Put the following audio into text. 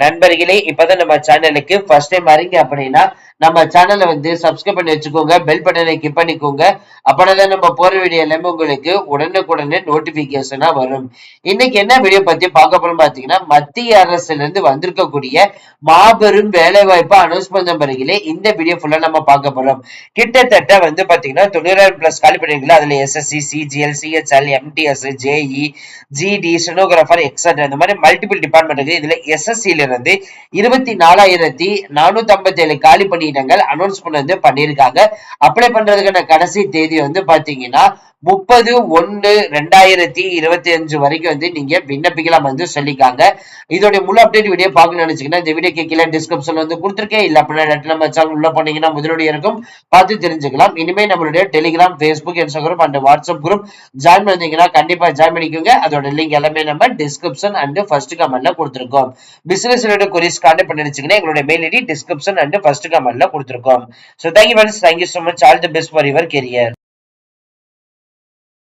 நண்பர்களே இப்பதான் நம்ம சேனலுக்கு ஃபர்ஸ்ட் டைம் வரீங்க அப்படின்னா நம்ம சேனலை வந்து சப்ஸ்கிரைப் பண்ணி வச்சுக்கோங்க பெல் பட்டனை கிளிக் பண்ணிக்கோங்க. அப்பதான் நம்ம போற வீடியோ எல்லாமே உங்களுக்கு உடனுக்குடனே நோட்டிபிகேஷனா வரும். இன்னைக்கு என்ன வீடியோ பத்தி பார்க்க போறோம் பாத்தீங்கன்னா மத்திய அரசுல இருந்து வந்திருக்கக்கூடிய மாபெரும் வேலை வாய்ப்பு அனௌன்ஸ் பண்ண பிறகுலே இந்த வீடியோ ஃபுல்லா நம்ம பார்க்க போறோம். கிட்டத்தட்ட வந்து பாத்தீங்கன்னா தொண்ணூறாயிரம் பிளஸ் காலி பண்ணிருக்கீங்களா? அதுல SSC CGL CHSL MTS JE GD stenographer extra இந்த மாதிரி மல்டிபிள் டிபார்ட்மெண்ட் இருக்கு. இதுல எஸ்எஸ்சியில இருந்து இருபத்தி நாலாயிரத்தி நானூத்தி ஐம்பத்தி ஏழு காலி பணியிடங்கள் அனௌன்ஸ்மெண்ட் வந்து பண்ணியிருக்காங்க. அப்ளை பண்றதுக்கான கடைசி தேதி வந்து பாத்தீங்கன்னா முப்பது ஒன்று ரெண்டாயிரத்தி இருபத்தி அஞ்சு வரைக்கும் வந்து நீங்க விண்ணப்பிக்கலாம் வந்து சொல்லிக்காங்க இதோட முழு அப்டேட் வீடியோ பார்க்கணும்னு நினைச்சீங்கன்னா இந்த வீடியோ கீழே டிஸ்கிரிப்ஷன் வந்து கொடுத்துருக்கேன். இல்ல அப்படின்னா நம்ம சேனல் உள்ள போனீங்கன்னா முதலுடைய இருக்கும். பார்த்து தெரிஞ்சுக்கலாம். இனிமே நம்மளுடைய Telegram Facebook Instagram and WhatsApp group join பண்ணிங்கன்னா கண்டிப்பா ஜாயின் பண்ணிக்கோங்க. அதோட லிங்க் எல்லாமே நம்ம டிஸ்கிரிப்ஷன் அண்ட் ஃபர்ஸ்ட் கமெண்ட்ல கொடுத்துருக்கோம். பிசினஸ் ரிலேட்டட் கொரிஸ் கான்டெக்ட் பண்ணி நினைச்சீங்கன்னா எங்களுடைய mail ID description and first கமெண்ட்ல கொடுத்துருக்கோம். So thank you friends thank you so much all the best for your career